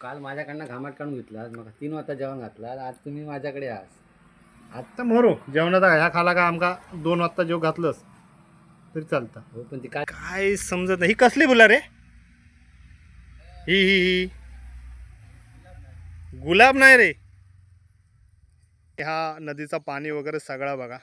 काल माझ्याकडनं घामाट काढून घेतला मग तीन वाजता जेवण घातला आज तुम्ही माझ्याकडे आहात आत्ता मरो जेवणाचा ह्या खाला का आमका दोन वाजता जेव घातलंस? तरी चालतं. हो पण ती काय काय समजत नाही. ही कसली बोला रे? ही ही ही. गुलाब नाही रे. ह्या नदीचा पाणी वगैरे सगळा बघा.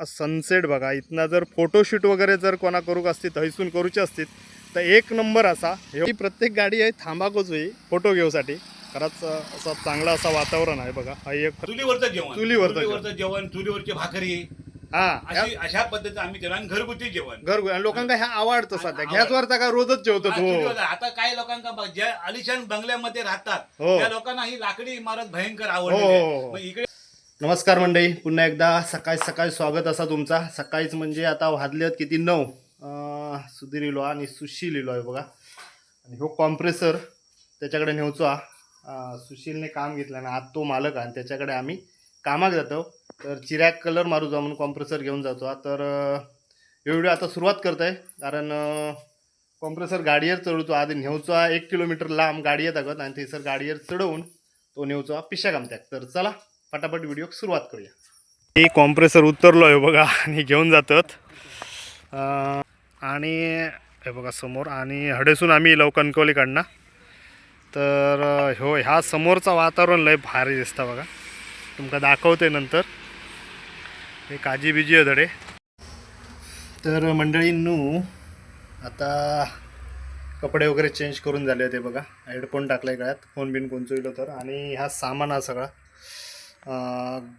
सनसेट बघा. इथनं जर फोटोशूट वगैरे जर कोणा करूक असतील थैसून करूचे असतील तर एक नंबर असा. ही प्रत्येक गाडी आहे थांबाकच होई फोटो घेऊसाठी. खरंच असा चांगला असा वातावरण आहे बघा. हा एक चुलीवरचं जेवण. चुलीवरचं चुलीवरचं जेवण चुलीवरची भाकरी. हा अशी अशा पद्धतीचं आम्ही केलं आणि घरगुती जेवण. घर आणि लोकांना ह्या आवडतं सध्या. आवड- गॅसवरचा का रोजच जेवतो हा, तो. आता काही बघ, ज्या आलिशान बंगल्यामध्ये राहतात हो. त्या लोकांना ही लाकडी इमारत भयंकर हो, आवडली हो, हो. मग इकडे नमस्कार मंडळी. पुन्हा एकदा सकाळी सकाळी स्वागत असा तुमचा. सकाळीच म्हणजे आता वाजले आहेत किती? नऊ. अं, सुधीर इलो आणि सुशील इलो आहे बघा. आणि हो कॉम्प्रेसर त्याच्याकडे नेवचो हा. सुशीलने काम घेतलं आणि आज तो मालक आणि त्याच्याकडे आम्ही कामाक जातो. तर चिऱ्याक कलर मारू जा म्हणून कॉम्प्रेसर घेऊन जातो तर एवढी व्हिडिओ आता सुरुवात करत आहे कारण कॉम्प्रेसर गाडीवर चढवतो आधी नेऊचो हा. एक किलोमीटर लांब गाडी येत आणि थंयसर गाडीवर चढवून तो नेवचो हा पिशा कामत्यात तर चला पटापट व्हिडिओ सुरुवात करूया. हे कॉम्प्रेसर उतरलो आहे बघा आणि घेऊन जातात. आणि हे बघा समोर आणि हडेसून आम्ही लव कणकवलीकडनं. तर अं, ह्यो ह्या समोरचं वातावरण लय भारी दिसतं बघा. तुमका दाखवते नंतर. हे काजी बिजी आहे धडे तर मंडळींनू आता कपडे वगैरे चेंज करून झाले होते बघा. हेडफोन टाकलाय गळ्यात? फोन बिन कोणचोइलो तर. आणि हा सामान हा सगळा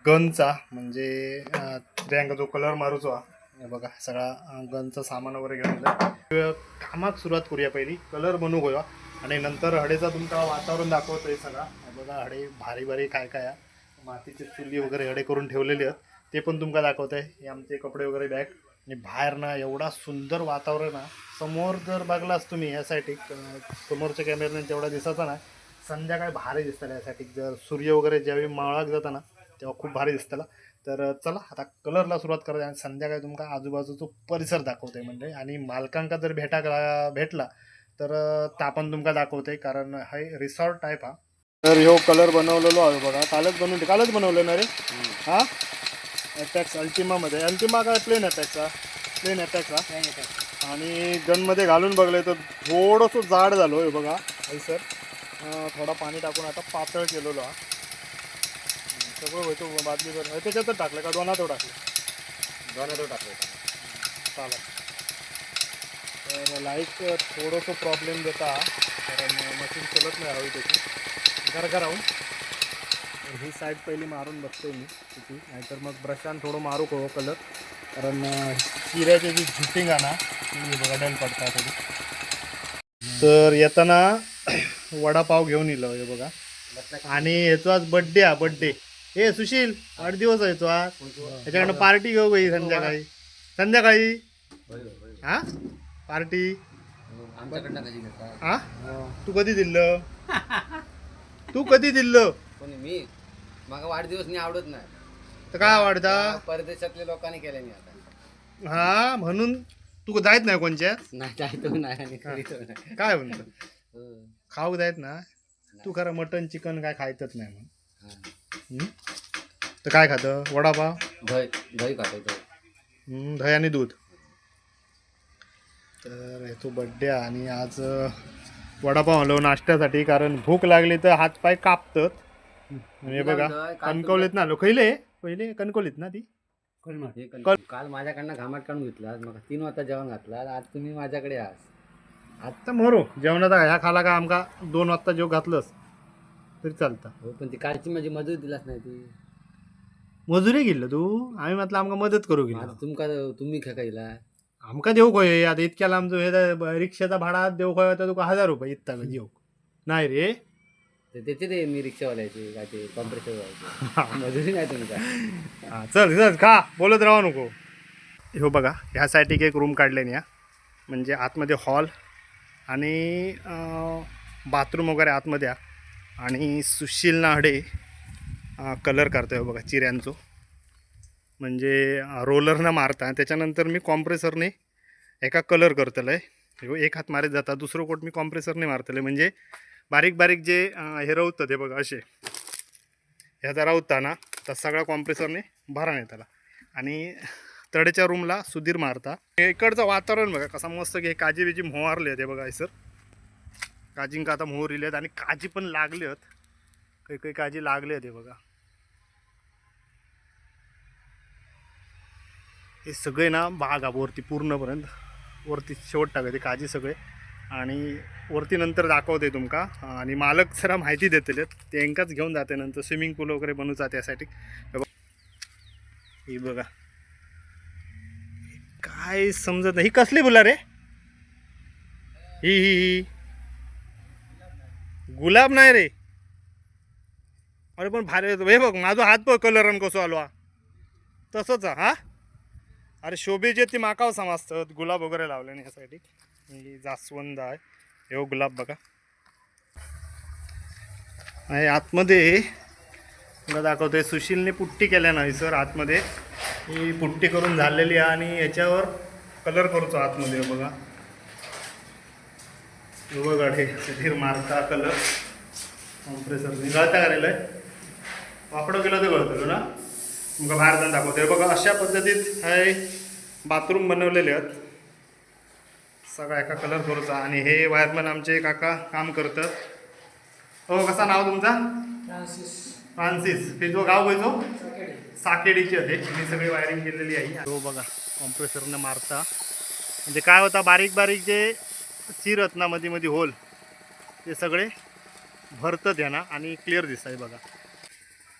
गनचा म्हणजे अं, जो कलर मारूचो हा हे बघा सगळा गनचं सामान वगैरे घेऊन आलं कामाक सुरुवात करूया पहिली. कलर बनवू गोया आणि नंतर हडेचा तुमचा वातावरण दाखवतोय सगळा. हे बघा हडे भारी भारी काय काय मातीचे मातीची चुली वगैरे हडे करून ठेवलेले आहेत. ते पण तुमका दाखवत आहे हे आमचे कपडे वगैरे बॅग. आणि बाहेर ना एवढा सुंदर वातावरण आहे. समोर जर बघलास तुम्ही यासाठी समोरच्या कॅमेऱ्याने तेवढा दिसायचा ना संध्याकाळी भारी दिसताना यासाठी. जर सूर्य वगैरे ज्यावेळी मावळाक जाताना तेव्हा खूप भारी दिसतला तर चला आता कलरला सुरुवात करूया आणि संध्याकाळी तुमका आजूबाजूचा परिसर दाखवते म्हणजे. आणि मालकांका जर भेटा भेटला तर अं, ता पण तुमका दाखवते कारण हा रिसॉर्ट टाईप हा. तर ह्यो कलर बनवलेलो आहे बघा. कालच बनवून कालच बनवलं ना रे? हा? अटॅक्स अल्टिमामध्ये अल्टिमा काय? प्लेन अटॅकचा प्लेन अटॅकचा आणि गनमध्ये घालून बघले तर थोडंसं जाड झालो आहे बघा सर थोडा पाणी टाकून आता पातळ केलेलो हा. सगळं होतो बादलीवर त्याच्यातच टाकलं का? दोनात टाकलं. दोन टाकले चालेल. तर लाइट थोडंसं प्रॉब्लेम देता. कारण मशीन चलत नाही हवी त्याची. घर घर राहून तर ही साईड पहिली मारून बघतोय मी किती नाहीतर मग ब्रशान थोडं मारू कळू कलर कारण चिऱ्याची जी झुटिंग आहे ना ती बघायला पडता थोडी तर येताना वडापाव घेऊन येलो हे बघा. आणि याचो आज बड्डे हा बड्डे ए सुशील आठ दिवस आहे तो आज त्याच्याकडनं पार्टी घेऊ गई संध्याकाळी. संध्याकाळी? हा? पार्टी? हा? तू कधी दिलं तू कधी दिलं कोणी मी? मग वाढदिवस नाही आवडत नाही. तर काय आवडता? परदेशातल्या लोकांनी केले नाही आता. हा म्हणून तू जायत नाही कोणच्या? नाही जायतो नाही काय म्हणतो? हो. खाऊ जायत ना? तू खरं मटन चिकन काय खायचंच नाही म्हणून. हा. तर काय खातं? वडापाव? दही दही खातो दही. आणि दूध. तर हे तो बड्डे आणि आज अं, वडापाव आलो नाश्त्यासाठी कारण भूक लागली तर हातपाय कापतात. आणि हे बघा तुला- कणकवलीत ना आलो. खैले? पहिले कणकवलीत ना ती? हे कल- काल माझ्याकडनं घामाट काढून घेतला मग तीन वाजता जेवण घातला आज तुम्ही माझ्याकडे आहात आत्ता मरो जेवणाचा ह्या खाला का आमका दोन वाजता जेव घातलंस? तरी चालतं. हो पण ती कालची माझी मजूर दिलाच नाही ती. मजुरी गेलं तू? आम्ही म्हटलं आमका मदत करू आता गेलो तुमका तुम्ही खेकायला आमका देऊ खोय आता इतक्याला आमचं हे द- रिक्षाचा भाडा देऊ खोय तर तुका हजार रुपये इतका देऊ. नाही रे. तर त्याचे ते मी रिक्षावाल्याचे काय ते कॉम्प्रेसर मजुरी नाही तुमका हा, चल चल खा. बोलत राहू नको. हो बघा ह्यासाठी एक रूम काढले या म्हणजे आतमध्ये हॉल आणि बाथरूम वगैरे आतमध्ये आहे. आणि सुशील नाहडे कलर करतोय बघा चिऱ्यांचो. म्हणजे रोलरनं मारता. त्याच्यानंतर मी कॉम्प्रेसरने एका कलर करतलं आहे एक हात मारत जाता दुसरं कोट मी कॉम्प्रेसरने मारतले म्हणजे बारीक बारीक जे हे रवतं ते बघा असे. ह्याचा रवता ना तर सगळ्या कॉम्प्रेसरने भरा नाही त्याला आणि तडेच्या रूमला सुधीर मारता. हे इकडचं वातावरण बघा कसा मस्त की हे काजी बिजी मोहारले ते बघा सर. काजींका आता मोहर इलेत आणि काजी पण लागले आहेत. काही काही काजी लागले आहेत हे बघा. हे सगळे ना बाग आहे वरती पूर्णपर्यंत. वरती शेवट टाकायचे काजी सगळे. आणि वरती नंतर दाखवते तुमका. आणि मालक जरा माहिती देतले ते घेऊन जाते नंतर. स्विमिंग पूल वगैरे बनवचा त्यासाठी ही बघा. काय समजत नाही. ही कसली फुला रे ही ही ही. गुलाब नाही रे. अरे पण भारी हे बघ माझा हात बघ कलर आणि कसो आलो तसंच हा हा? अरे शोभेचे ती माकाव समजतं गुलाब वगैरे लावले नाही यासाठी. ही जास्वंद आहे. हे हो गुलाब बघा. नाही आतमध्ये तुला दाखवतोय सुशीलने पुट्टी केल्या नाही सर आतमध्ये. ही पुट्टी करून झालेली आहे आणि याच्यावर कलर करतो आतमध्ये बघा. बघा हे सुधीर मारता कलर. कॉम्प्रेसरने गळता करेल वापडं गेलं तर गळतो ना? तुमका बाहेर जाऊन दाखवते. बघा अशा पद्धतीत हे बाथरूम बनवलेले आहेत. सगळा एका कलर करूचा. आणि हे वायरमॅन आमचे काका काम करतात. हो कसा नाव तुमचा? फ्रान्सिस. हे जो गाव खयचो साकेडीचे होते मी सगळी वायरिंग केलेली आहे. हो बघा कॉम्प्रेसरनं मारता. म्हणजे काय होता बारीक बारीक जे चिर आहेत ना मध्ये मध्ये होल. ते सगळे भरतात या ना? आणि क्लिअर दिसत आहे बघा.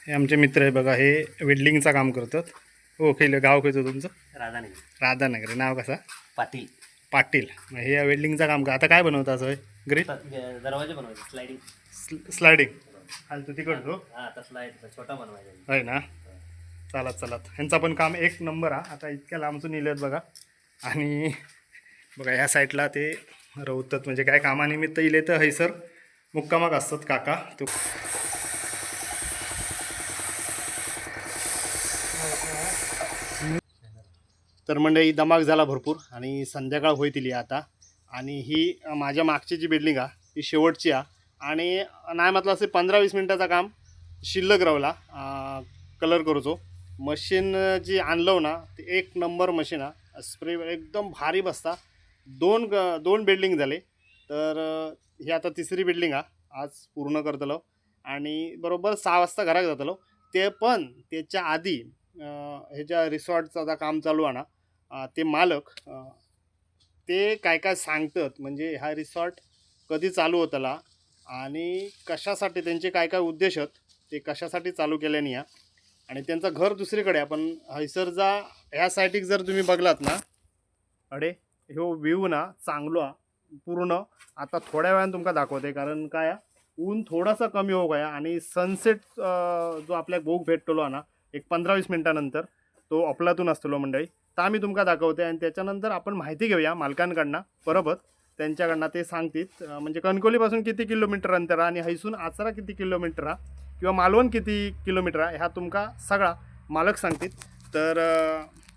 हे आमचे मित्र आहे बघा हे वेल्डिंगचं काम करतात. हो खेळ गाव खयचं तुमचं? राधानगरी. राधानगरी. नाव कसा? पाटील. पाटील. मग हे वेल्डिंगचं काम का? आता काय बनवता असं ग्रीट दरवाजे बनवायचे स्लायडिंग स्लायडिंग आणि तू तिकडतो हा आहे छोटा बनवायचा होय ना? चालत चालत. ह्यांचा पण काम एक नंबर हा. आता इतक्या लांबचून इलेत बघा. आणि बघा ह्या साईडला ते रवतात म्हणजे काय? कामानिमित्त इले तर हैसर मुक्कामाक असतात काका. तो तर मंडळी दमाग झाला भरपूर आणि संध्याकाळ होईतली आता. आणि ही माझ्या मागची जी बिल्डिंग आहे ती शेवटची आहे आणि नाही म्हटलं असे पंधरा वीस मिनटाचं काम शिल्लक रावला कलर करूचो. मशीन जी आणलं ना ते एक नंबर मशीन हा स्प्रे एकदम भारी बसता. दोन ग- दोन बिल्डिंग झाले. तर ही आता तिसरी बिल्डिंग हा आज पूर्ण करतलो आणि बरोबर सहा वाजता घरात जातलो ते पण त्याच्या आधी ह्याच्या रिसॉर्टचं आता काम चालू आहे ना ते मालक ते काय काय सांगतात म्हणजे हा रिसॉर्ट कधी चालू होतला आणि कशासाठी त्यांचे काय काय उद्देश आहेत ते कशासाठी चालू केल्याने या आणि त्यांचं घर दुसरीकडे आहे. पण हैसरजा ह्या साईटीक जर तुम्ही बघलात ना अडे ह्यो व्ह्यू ना चांगलो हा. पूर्ण. आता थोड्या वेळानं तुमका दाखवते कारण काय ऊन थोडासा कमी हो गया आणि सनसेट जो आपल्या भोग भेटतलो हा ना एक पंधरा वीस मिनटानंतर तो अपलातून असतलो मंडळी. तर आम्ही तुमका दाखवते आणि त्याच्यानंतर आपण माहिती घेऊया मालकांकडनं बरोबर? त्यांच्याकडनं ते सांगतील. म्हणजे कणकोलीपासून किती किलोमीटर अंतर आहे आणि हैसून आचरा किती किलोमीटर आहे किंवा मालवण किती किलोमीटर आहे ह्या तुमका सगळा मालक सांगतील. तर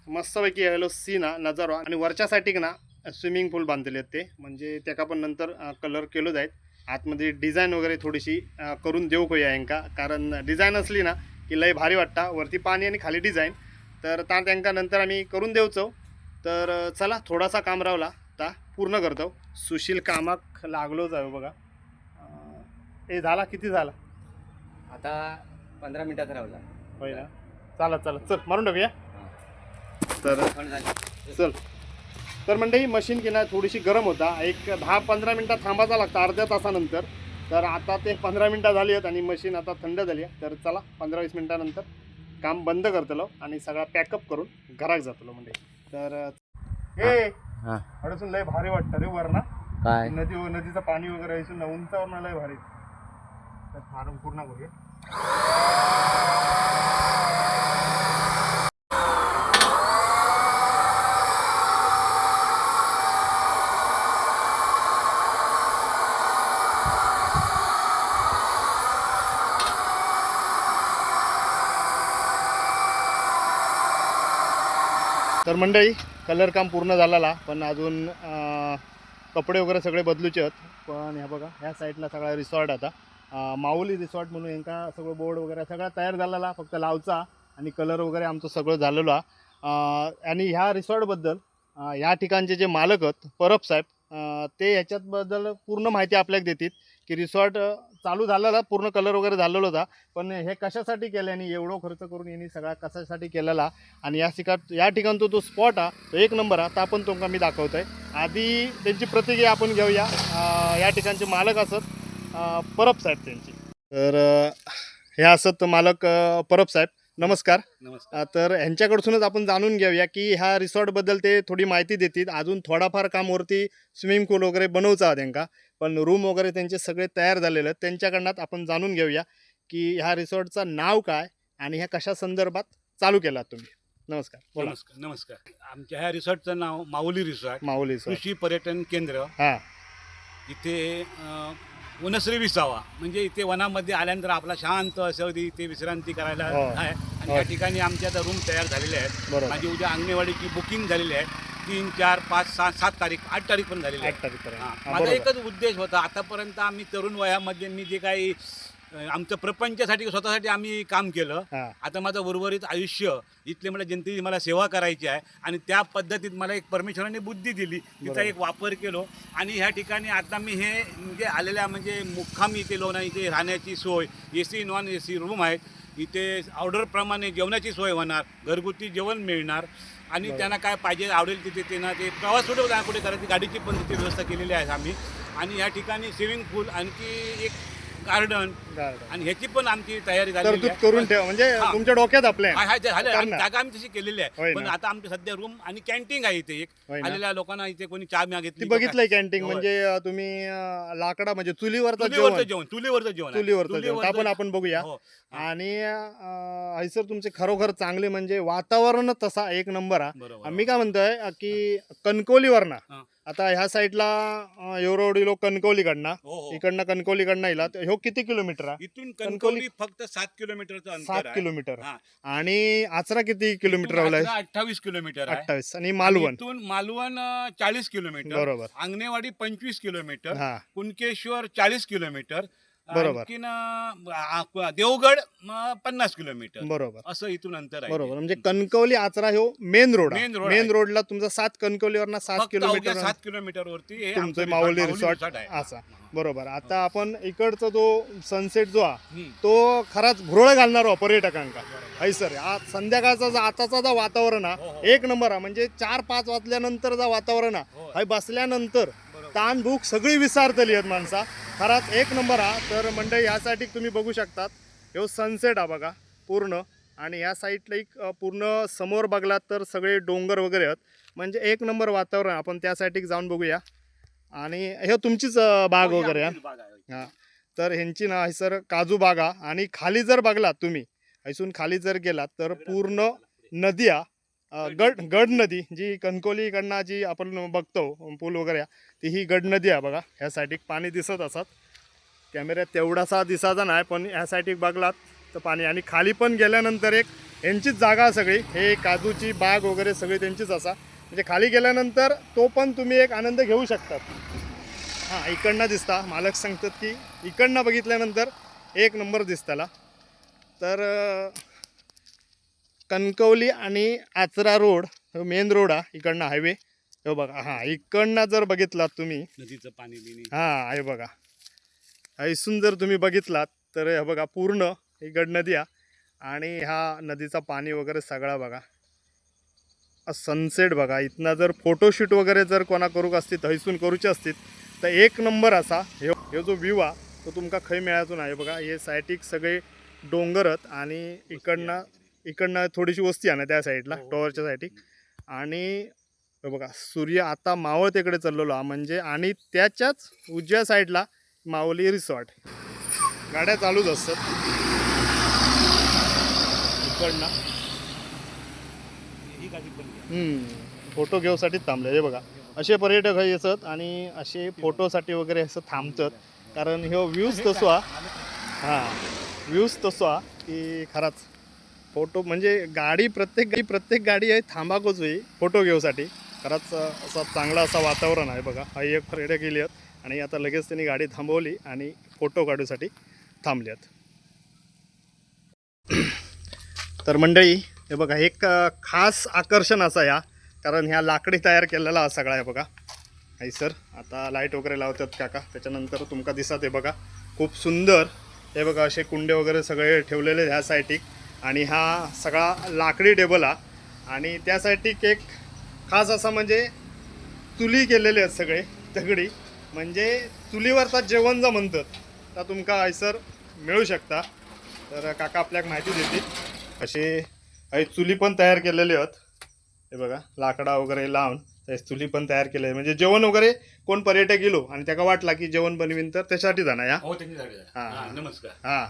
मस्तपैकी यायलो सीन हा नजारो आणि वरच्या साईडीक ना स्विमिंग पूल बांधलेले आहेत ते. म्हणजे त्याका पण नंतर कलर केलो जायत आतमध्ये डिझाईन वगैरे थोडीशी करून देऊ करूया यांका? कारण डिझाईन असली ना की लय भारी वाटता. वरती पाणी आणि खाली डिझाईन तर ता त्यांका नंतर आम्ही करून देऊचो तर चला थोडासा काम रावला. ता पूर्ण करतो. सुशील कामाक लागलोच आहे बघा. अं, ए झाला किती झाला? आता पंधरा मिनिटात राहिला. होय ना. चालत चालत चल मारून टाकूया. तर चल. तर मंडळी मशीन की नाही थोडीशी गरम होता. एक दहा पंधरा मिनटात थांबायचा लागतं अर्ध्या तासानंतर. तर आता ते पंधरा मिनटं झाली आहेत आणि मशीन आता थंड झाली आहे. तर चला पंधरा वीस मिनटानंतर काम बंद करतलो आणि सगळा पॅकअप करून घरात जातलो म्हणजे तर ए हा. हडसून लय भारी वाटतं रे वर ना काय? नदी नदीचं पाणी वगैरे असून उंचावर लय भारी. तर फार्म पूर्ण करूया मंडळी कलर काम पूर्ण झालेला पण अजून कपडे वगैरे सगळे बदलूचे आहेत पण ह्या बघा ह्या साईडला सगळा रिसॉर्ट आता माऊली रिसॉर्ट म्हणून यांका सगळं बोर्ड वगैरे सगळा तयार झालेला फक्त लावचा आणि कलर वगैरे आमचं सगळं झालेलो आहे. आणि ह्या रिसॉर्टबद्दल ह्या ठिकाणचे जे मालक आहेत परब साहेब ते ह्याच्याबद्दल पूर्ण माहिती आपल्याला देतील की रिसॉर्ट चालू झालेला पूर्ण कलर वगैरे झालेला होता. पण हे कशासाठी केलं आणि एवढं खर्च करून यांनी सगळा कशासाठी केलेला? आणि या ठिका या ठिकाणचा तो स्पॉट हा तो एक नंबर हा तर आपण तुमका मी दाखवतो आहे आधी त्यांची प्रतिक्रिया आपण घेऊया. या ठिकाणचे मालक असत परब साहेब त्यांची. तर हे असत मालक परब साहेब. नमस्कार. नमस्कार. अ, तर ह्यांच्याकडसूनच आपण जाणून घेऊया की ह्या रिसॉर्टबद्दल ते थोडी माहिती देतील. अजून थोडाफार काम वरती स्विमिंग पूल वगैरे बनवचा त्यांका. पण रूम वगैरे त्यांचे सगळे तयार झालेले आहेत. त्यांच्याकडनं आपण जाणून घेऊया की ह्या रिसॉर्टचं नाव काय आणि ह्या कशा संदर्भात चालू केलात तुम्ही. नमस्कार. बोला. नमस्कार नमस्कार. आमच्या ह्या रिसॉर्टचं नाव माऊली रिसॉर्ट माऊली रिसॉर्ट कृषी पर्यटन केंद्र. हां. इथे अं, वनश्री विसावा. म्हणजे इथे वनामध्ये आल्यानंतर आपला शांत असं अगदी इथे विश्रांती करायला हो. आहे. आणि हो. या ठिकाणी आमच्या आता रूम तयार झालेले आहेत. बरोबर. माझी उद्या अंगणवाडीची बुकिंग झालेली आहे. तीन चार पाच सहा सात तारीख आठ तारीख पण झालेली आहे. आठ तारीखपर्यंत हा, हां, माझा बरोबर. एकच उद्देश होता. आतापर्यंत आम्ही तरुण वयामध्ये मी जे काही अं, आमचं प्रपंचासाठी स्वतःसाठी आम्ही काम केलं. हां. आता माझं उर्वरित आयुष्य इथले मला जनतेची मला सेवा करायची आहे आणि त्या पद्धतीत मला एक परमेश्वराने बुद्धी दिली तिचा. एक वापर केलो. आणि ह्या ठिकाणी आता मी हे म्हणजे आलेल्या म्हणजे मुक्कामी इथे लोणा इथे राहण्याची सोय A C non A C room आहेत. इथे ऑर्डरप्रमाणे जेवणाची सोय होणार घरगुती जेवण मिळणार. आणि. त्यांना काय पाहिजे आवडेल तिथे त्यांना ते प्रवास जाणार कुठे करायची गाडीची पण तिथे व्यवस्था केलेली आहे आम्ही. आणि या ठिकाणी स्विमिंग पूल आणखी एक गार्डन. आणि ह्याची पण आमची तयारी तरतूद आहे. करून ठेव म्हणजे हां. तुमच्या डोक्यात आपल्या हा, हा, झालं आणि करणार. जागा आम्ही तशी केलेली होय आहे ना. पण आता आमच्या सध्या रूम आणि कॅन्टीन आहे इथे एक होय ना? आलेल्या लोकांना इथे कोणी चहा ती मागितली बघितलंय कॅन्टीन होय. म्हणजे अं, तुम्ही अं, लाकडा म्हणजे चुलीवरचं चुलीवरचं जेवण जेवण चुलीवरचं जेवण आहे. चुलीवरचं जेवण चुलीवरचं- आपण आपण बघूया हो. आणि अं, हयसर तुमचे खरोखर चांगले म्हणजे वातावरण तसा एक नंबर आहे बरोबर मी काय म्हणतोय अं, की कणकवलीवर ना हा. आता ह्या साईडला एवढी लोक कणकवलीकडनं हो, हो. इकडनं कणकवलीकडनं येला. तर ह्यो किती किलोमीटर आहे? इथून कणकवली- फक्त सात किलोमीटरचं अंतर सात आहे. किलोमीटर. हा. आणि आचरा किती किलोमीटर इथून आचरा अठ्ठावीस किलोमीटर आहे. अठ्ठावीस. आणि मालवण? इथून मालवण चाळीस किलोमीटर. बरोबर. अंगणेवाडी पंचवीस किलोमीटर. हा. कुणकेश्वर चाळीस किलोमीटर. बरोबर. आणखीन अं, आ- देवगड अं, पन्नास किलोमीटर. बरोबर. असं इथून अंतर आहे. बरोबर. म्हणजे कणकवली आचरा ह्यो main road Main road main आहे. रोडला तुमचा सात कणकवलीवरना सात फक्त अवघ्या किलोमीटर सात किलोमीटर वरती हे तुमचं आमचं माऊली resort- रिसॉर्ट आहे. असा. बरोबर. आता आपण इकडचा जो सनसेट जो आहे हम्म. तो खराच भुरळ घालणार हो पर्यटकांका. Hi sir. आज संध्याकाळचा जो आताचा जो वातावरण हो, आहे हो. एक नंबर आहे म्हणजे चार पाच वाजल्यानंतर जो वातावरण आहे हो. हाय बसल्यानंतर. ताण भूक सगळी विसारतली आहेत माणसा. खराच एक नंबर हा. तर मंडळी यासाठी तुम्ही बघू शकतात ह्यो सनसेट हा बघा पूर्ण. आणि या साईडला एक पूर्ण समोर बघलात तर सगळे डोंगर वगैरे आहेत. म्हणजे एक नंबर वातावरण आहे. आपण त्यासाठी जाऊन बघूया. आणि हे तुमचीच बाग हो, वगैरे आहे आहे. हा. तर ह्यांची ना सर काजू बागा आणि खाली जर बघलात तुम्ही हैसून खाली जर गेलात तर पूर्ण नदी आ, अ, गड गड नदी. जी कणकोलीकडनं जी आपण बघतो पूल वगैरे ती ही गड नदी आहे बघा. ह्यासाठी पाणी दिसत असत. कॅमेऱ्यात तेवढासा दिसायचा नाही पण ह्यासाठी बघलात तर पाणी. आणि खाली पण गेल्यानंतर एक यांचीच जागा सगळी. हे काजूची बाग वगैरे सगळी त्यांचीच असा. म्हणजे खाली गेल्यानंतर तो पण तुम्ही एक आनंद घेऊ शकतात. हां इकडनं दिसता. मालक सांगतात की इकडनं बघितल्यानंतर एक नंबर दिसताला. तर कणकवली आणि आचरा रोड मेन रोड हा इकडनं हायवे हो बघा हां इकडनं जर बघितलात तुम्ही नदीचं पाणी बिणी. हां आहे बघा. ऐसून जर तुम्ही बघितलात तर हे बघा पूर्ण ही गड नदी आहे आणि हा नदीचा पाणी वगैरे सगळा बघा. सनसेट बघा. इथनं जर फोटोशूट वगैरे जर कोणा करूक असतील थंयसून करूचे असतील तर एक नंबर असा ह्यो ह्यो जो व्ह्यू हा तो तुमका खंय मेळाचो नाही. बघा हे सायटीक सगळे डोंगर आहेत आणि इकडनं इकडनं थोडीशी वस्ती आहे ना त्या साईडला. टॉवरच्या साईडीक आणि हे बघा सूर्य आता मावळतेकडे चाललेलो हा म्हणजे आणि त्याच्याच उजव्या साईडला माऊली रिसॉर्ट गाड्या चालूच असतात. इकडनं. फोटो घेऊसाठी थांबले. हे बघा असे पर्यटक हे येतात आणि असे फोटोसाठी वगैरे असं थांबतात. कारण ह्यो व्ह्यूज तसो हा हां. व्ह्यूज तसो हा की खराच फोटो म्हणजे गाडी प्रत्येक गाडी प्रत्येक गाडी आहे थांबाकोच होई फोटो घेऊसाठी. खरंच असा चांगला असा वातावरण आहे बघा. हा एक पर्यटक गेली आहेत आणि आता लगेच त्यांनी गाडी थांबवली आणि फोटो काढूसाठी थांबल्यात तर मंडळी हे बघा एक खास आकर्षण असा या कारण ह्या लाकडी तयार केलेला हा सगळा आहे बघा. नाही सर आता लाइट वगैरे लावतात काका. त्याच्यानंतर तुमका दिसत आहे बघा खूप सुंदर. हे बघा असे कुंडे वगैरे सगळे ठेवलेले ह्या साईटीक आणि हा सगळा लाकडी टेबल हा. आणि त्या साईटीक एक खास असा म्हणजे चुली केलेले आहेत सगळे दगडी. म्हणजे चुलीवरचा जेवण जर म्हणतात तर तुमका आयसर मिळू शकता. तर काका आपल्याक माहिती देतील. असे काही चुली पण तयार केलेले आहेत. हे बघा लाकडा वगैरे लावून त्या चुली पण तयार केले म्हणजे जेवण वगैरे कोण पर्यटक गेलो आणि त्याला वाटला की जेवण बनवीन तर त्याच्यासाठी जाणार या. हा, नमस्कार. हा.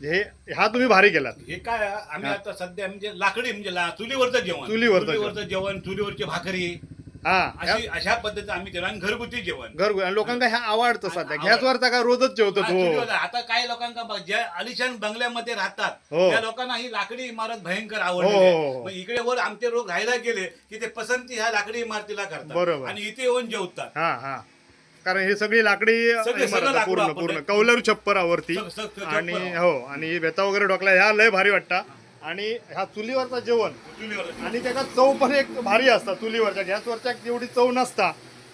हे हा तुम्ही भारी केलात हे काय आम्ही. आता सध्या म्हणजे लाकडी म्हणजे ला- चुलीवरचं जेवण चुलीवरचं चुलीवरचं जेवण चुलीवरची भाकरी हा अशी अशा पद्धतीचं आम्ही जेवण आणि घरगुती जेवण घर आणि लोकांना ह्या आवडतं सध्या आवड. गॅसवरचा का रोजच जेवतो हा, तो चुलीवरचं. आता काही लोकांना बघ, ज्या आलिशान बंगल्यामध्ये राहतात हो. त्या लोकांना ही लाकडी इमारत भयंकर हो, आवडली हो, हो. मग इकडे वर आमचे लोक राहायला गेले की ते पसंती ह्या लाकडी इमारतीला करतात बरोबर. आणि इथे येऊन जेवतात हा हा कारण हे सगळी लाकडी सगळे- इमारत सगळं आहे, लाकूड पूर्ण. पूर्ण. कौलर छप्परावरती. सग- सग- सग- आणि. हो आणि बेता वगैरे डोकला ह्या लय भारी वाटता. आणि ह्या चुलीवरचा जेवण. चुलीवर आणि त्याचा चव पण एक भारी असता चुलीवरच्या. गॅसवरच्या एवढी चव नसता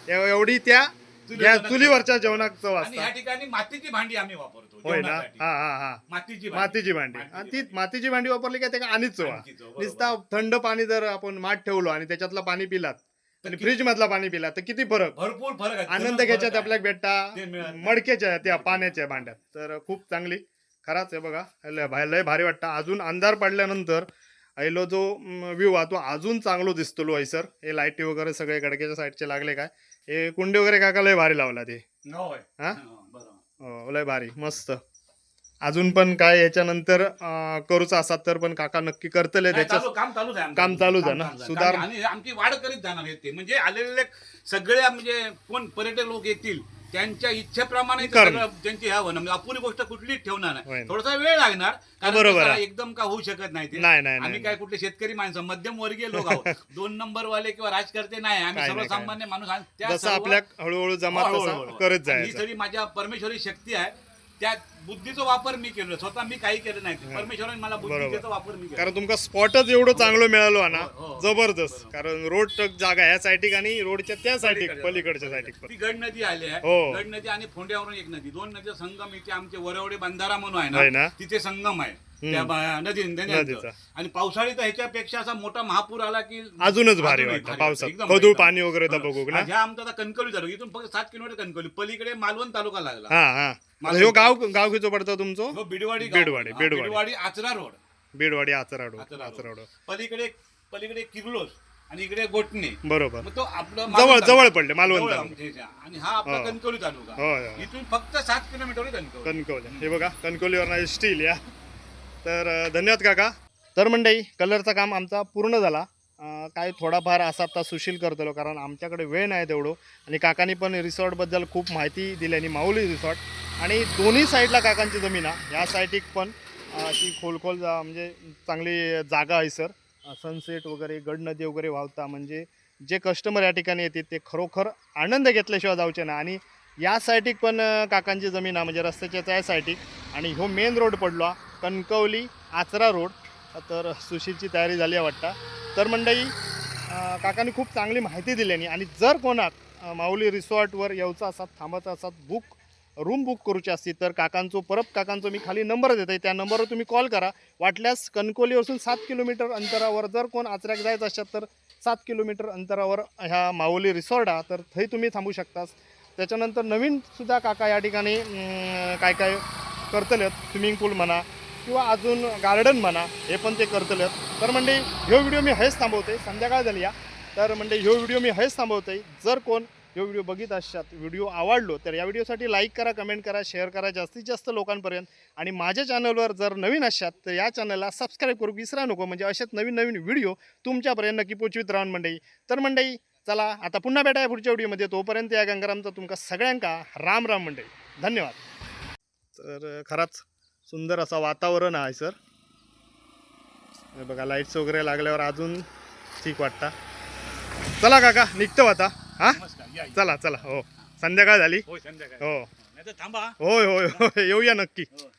एव- एवढी त्या चुलीवरच्या गॅस चुलीवरच्या जेवणात चव आणि ह्या असता ठिकाणी मातीची भांडी आम्ही वापरतो होय ना? जेवणासाठी. हा हा हा. मातीची भांडी. मातीची भांडी. आणि ती मातीची भांडी वापरली का त्याला आणीच चव. आणखी चव, बरोबर. नुसता थंड पाणी जर आपण माठ ठेवलो आणि त्याच्यातलं पाणी पिलात आणि फ्रीज मधला पाणी पिलात तर किती फरक भरपूर फरक आहे आनंद फरक घ्यायच्यात आहे. आपल्याला ते भेटता नाही. मडक्याच्या त्या पाण्याच्या भांड्यात तर खूप चांगली खराच आहे बघा लय लय भारी वाटतं अजून अंधार पडल्यानंतर आयलो जो व्ह्यू हा तो अजून चांगलो दिसतो सर हे लाईटी वगैरे सगळे गडक्याच्या साईडचे लागले काय हे कुंडे वगैरे काका लय भारी लावला ते होय. हा? हो, बरोबर. हो, लय भारी मस्त अजून पण काय याच्यानंतर अं, करूचं असतात तर पण काका नक्की करतले नाही, त्याच्या चालू- काम चालूच आहे आमचं. काम चालूच आहे ना? चालू आहे. सुधार- आणि आमची वाढ करीत जाणार आहेत ते म्हणजे आलेले सगळ्या म्हणजे कोण पर्यटक लोक येतील त्यांच्या इच्छेप्रमाणे ते करणं. सगळं त्यांची ह्या होणं म्हणजे अपुरी गोष्ट कुठलीच ठेवणार होय नाही ना. थोडासा वेळ लागणार कारण बरोबर कसं आहे. एकदम का होऊ शकत नाही ते नाही, नाही, आम्ही नाही, काय कुठले शेतकरी माणसं मध्यमवर्गीय लोक आहोत दोन नंबर वाले किंवा राजकर्ते नाही आम्ही काय नाही, सर्वसामान्य माणूस आणि त्या जसं सर्व- आपल्या हळूहळू जमा हळूहळू, तसा हळूहळू. करत आणि ही जायचं सगळी माझ्या परमेश्वरी शक्ती आहे त्या बुद्धीचा वापर मी केलो स्वतः मी काही केलं नाही. परमेश्वराने मला बुद्धीचा वापर मी केला. कारण तुमका स्पॉटच एवढं चांगलं मिळालो ना हो, हो. जबरदस्त. कारण रोड टक जागा ह्या साईटिक आणि रोडच्या त्या साईटिक पलीकडच्या. पण ती गड नदी आली आहे. हो. गड नदी आणि फोंड्यावरून एक नदी. दोन नदीचा संगम इथे आमचे वरवडे बंधारा म्हणून आहे ना? तिथे संगम आहे. त्या बा- नदीचा. आणि पावसाळी तर ह्याच्यापेक्षा असा मोठा महापूर आला की अजूनच भारी वाटतं पावसात एकदम खदूळ एकदम. पाणी वगैरे तर. बघू ना ह्या आमचा आता कणकवली झालो इथून फक्त सात किलोमीटर कणकवली पलीकडे मालवण तालुका लागला हा हा ह्यो गाव गाव किचो पडतो तुमचं हो, बिडवाडी गाव. बिडवाडी, हा, बिडवाडी. बिडवाडी आचरा रोड बीडवाडी आचराडो आचरा रोड. आचराडो पलीकडे पलीकडे किर्लोस आणि इकडे गोटणे बरोबर मग तो आपलं जवळ मालवण जवळ तालुका. पडले मालवण जवळ तालुका आमच्या इथे. आणि हा आपला हो. कणकवली तालुका होय होय. इथून फक्त सात किलोमीटर कणकवली कणकवली हे बघा कणकवलीवर स्टील या तर धन्यवाद काका. तर मंडई कलरचं काम आमचा पूर्ण झाला. काय थोडाफार असा आता सुशील करतलो कारण आमच्याकडे वेळ नाही तेवढं. आणि काकांनी पण रिसॉर्टबद्दल खूप माहिती दिली आणि माऊली रिसॉर्ट. आणि दोन्ही साईडला काकांची जमीन आहे ह्या साईटीक पण अशी ती खोलखोल जा म्हणजे चांगली जागा आहे सर. सनसेट वगैरे गड नदी वगैरे वाहता म्हणजे जे कस्टमर या ठिकाणी येतील ते खरोखर आनंद घेतल्याशिवाय जाऊचे ना. आणि या साईटिक पण काकांची जमीन आहे म्हणजे रस्त्याच्या त्या साईटिक आणि ह्यो मेन रोड पडलो कणकवली आचरा रोड तर सुशीलची तयारी झाली आहे वाटतं. तर मंडळी काकांनी खूप चांगली माहिती दिल्यानी आणि जर कोणाक माऊली रिसॉर्टवर यायचं असतात थांबायचं असतात बुक रूम बुक करूची असती तर काकांचो परत काकांचो मी खाली नंबर देते त्या नंबरवर तुम्ही कॉल करा. वाटल्यास कणकोलीवरून सात किलोमीटर अंतरावर जर कोण आचऱ्याक जायचं असतात तर सात किलोमीटर अंतरावर ह्या माऊली रिसॉर्ट हा. तर थंय तुम्ही थांबू शकतास. त्याच्यानंतर नवीनसुद्धा काका या ठिकाणी काय काय काय आहेत स्विमिंग पूल म्हणा किंवा अजून गार्डन म्हणा हे पण ते करतले तर म्हणजे ह्यो व्हिडिओ मी हेच थांबवते संध्याकाळ झाली या. तर म्हणजे ह्यो व्हिडिओ मी हेच थांबवते जर कोण ह्यो व्हिडिओ बघित असतात व्हिडिओ आवडलो तर या व्हिडिओसाठी लाईक करा कमेंट करा शेअर करा जास्तीत जास्त लोकांपर्यंत. आणि माझ्या चॅनलवर जर नवीन असतात तर या चॅनलला सबस्क्राईब करू. विसरा नको. म्हणजे असेच नवीन नवीन व्हिडिओ तुमच्यापर्यंत नक्की पोचवीत राहून मंडई तर मंडई चला आता पुन्हा भेटा पुढच्या व्हिडिओमध्ये तोपर्यंत या गंगारामचा तुमका सगळ्यांका राम राम मंडई धन्यवाद. तर खरंच सुंदर असं वातावरण आहे सर. हे बघा लाईट्स वगैरे लागल्यावर अजून ठीक वाटतं. चला काका निघतो आता. हा. चला चला. हो. संध्याकाळ झाली. होय संध्याकाळी. हो. होय होय होय. येऊया नक्की. हो.